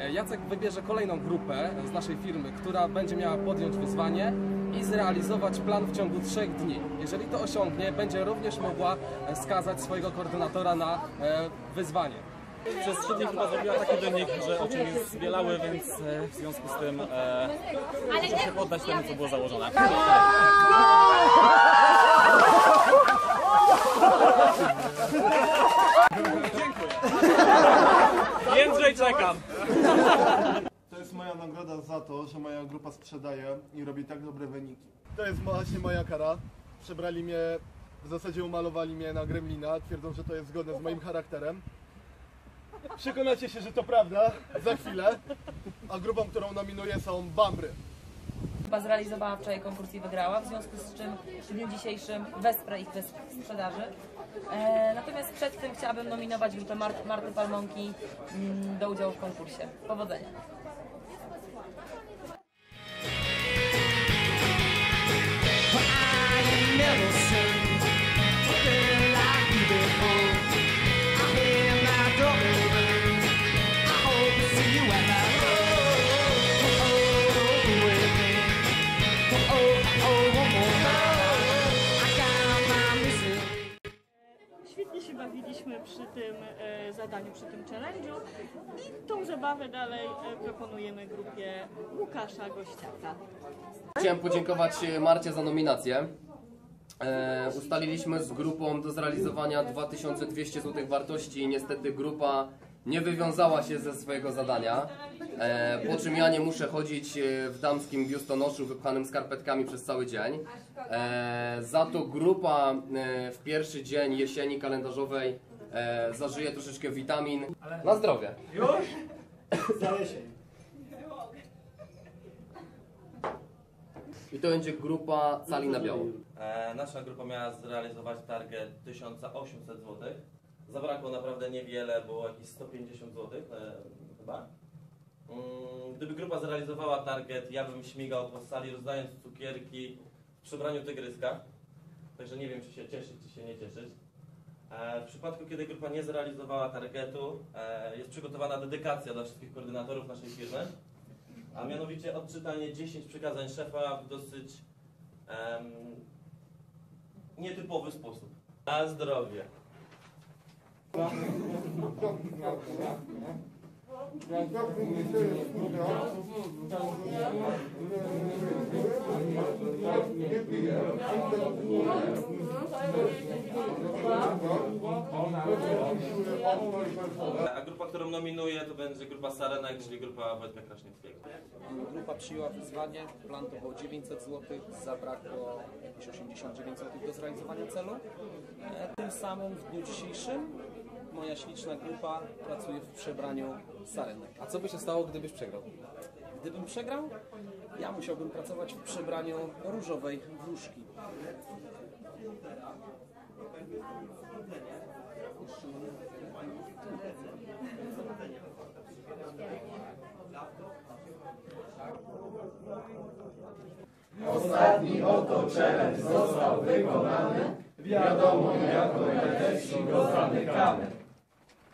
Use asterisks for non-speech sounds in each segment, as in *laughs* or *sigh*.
E, Jacek wybierze kolejną grupę z naszej firmy, która będzie miała podjąć wyzwanie i zrealizować plan w ciągu trzech dni. Jeżeli to osiągnie, będzie również mogła e, skazać swojego koordynatora na e, wyzwanie. Przez trzy dni chyba zrobiła taki wynik, że oczy mi zbielały, więc w związku z tym e, muszę się poddać temu, co było założone. *laughs* Jędrzej, czekam! To jest moja nagroda za to, że moja grupa sprzedaje i robi tak dobre wyniki. To jest właśnie moja kara. Przebrali mnie, w zasadzie umalowali mnie na gremlina, twierdzą, że to jest zgodne z moim charakterem. Przekonacie się, że to prawda za chwilę, a grupą, którą nominuję są Bambry. Chyba zrealizowała wczoraj konkurs i wygrała, w związku z czym w dniu dzisiejszym wesprę ich bez sprzedaży. E, natomiast przed tym chciałabym nominować grupę Mart Marty Palmonki mm, do udziału w konkursie. Powodzenia. Przy tym e, zadaniu, przy tym challenge'u i tą zabawę dalej e, proponujemy grupie Łukasza Gościaka. Chciałem podziękować e, Marcie za nominację. E, ustaliliśmy z grupą do zrealizowania 2200 zł wartości niestety grupa nie wywiązała się ze swojego zadania. E, po czym ja nie muszę chodzić w damskim biustonoszu wypchanym skarpetkami przez cały dzień. E, za to grupa w pierwszy dzień jesieni kalendarzowej e, zażyje troszeczkę witamin. Na zdrowie. I to będzie grupa cali na biało. E, nasza grupa miała zrealizować target 1800 zł. Zabrakło naprawdę niewiele, było jakieś 150 zł e, chyba. Mm, Gdyby grupa zrealizowała target, ja bym śmigał po sali rozdając cukierki w przebraniu tygryska. Także nie wiem, czy się cieszyć, czy się nie cieszyć. E, W przypadku, kiedy grupa nie zrealizowała targetu, e, jest przygotowana dedykacja dla wszystkich koordynatorów naszej firmy. A mianowicie odczytanie 10 przykazań szefa w dosyć em, nietypowy sposób. Na zdrowie. A grupa, którą nominuję, to będzie grupa Sarenek, czyli grupa Wojtka Kraśnickiego. Grupa przyjęła wyzwanie, plan to było 900 zł, zabrakło jakieś 89 zł do zrealizowania celu. E, Tym samym w dniu dzisiejszym moja śliczna grupa pracuje w przebraniu sarenek. A co by się stało, gdybyś przegrał? Gdybym przegrał, ja musiałbym pracować w przebraniu różowej wróżki.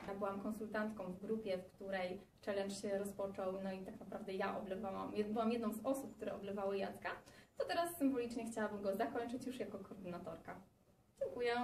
Ja byłam konsultantką w grupie, w której challenge się rozpoczął, no i tak naprawdę ja oblewałam, byłam jedną z osób, które oblewały Jacka, to teraz symbolicznie chciałabym go zakończyć już jako koordynatorka. Dziękuję.